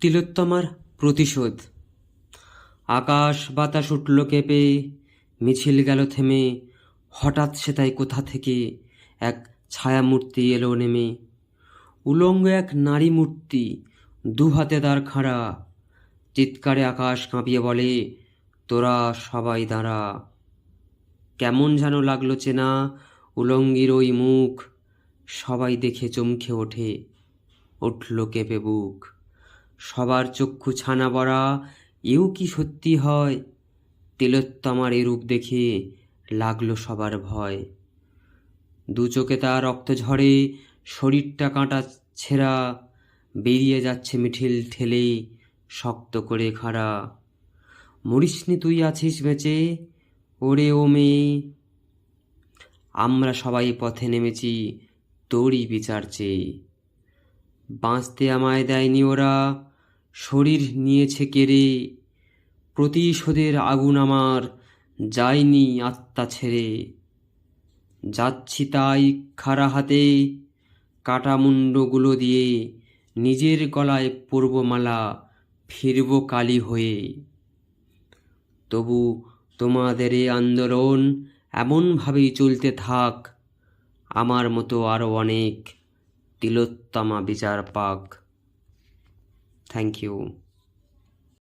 তিলোত্তমার প্রতিশোধ। আকাশ বাতাস উঠল কেঁপে, মিছিল গেল থেমে, হঠাৎ সেটাই কোথা থেকে এক ছায়ামূর্তি এলো নেমে। উলঙ্গ এক নারী মূর্তি দু হাতে তার খাঁড়া, চিৎকারে আকাশ কাঁপিয়ে বলে, তোরা সবাই দাঁড়া। কেমন যেন লাগল চেনা উলঙ্গির ওই মুখ, সবাই দেখে চমকে ওঠে, উঠল কেঁপে বুক। সবার চক্ষু ছানা বড়া, এও কি সত্যি হয়? তিলোত্তমার এ রূপ দেখে লাগল সবার ভয়। দু চোখে তার রক্ত ঝরে, শরীরটা কাঁটা ছেঁড়া, বেরিয়ে যাচ্ছে মিঠিল ঠেলে শক্ত করে খাড়া। মরিসনি, তুই আছিস বেঁচে? ওরে ও মেয়ে, আমরা সবাই পথে নেমেছি তোরই বিচার চেয়ে। বাঁচতে আমায় দেয়নি ওরা শরীর নিয়েছে কেড়ে, প্রতিশোধের আগুন আমার যায়নি আত্মা ছেড়ে। যাচ্ছি তাই খাড়া হাতে কাটা মুন্ডগুলো দিয়ে, নিজের গলায় পরব মালা ফিরব কালি হয়ে। তবু তোমাদের এই আন্দোলন এমনভাবেই চলতে থাক, আমার মতো আরও অনেক তিলোত্তমা বিচার পাক Thank you.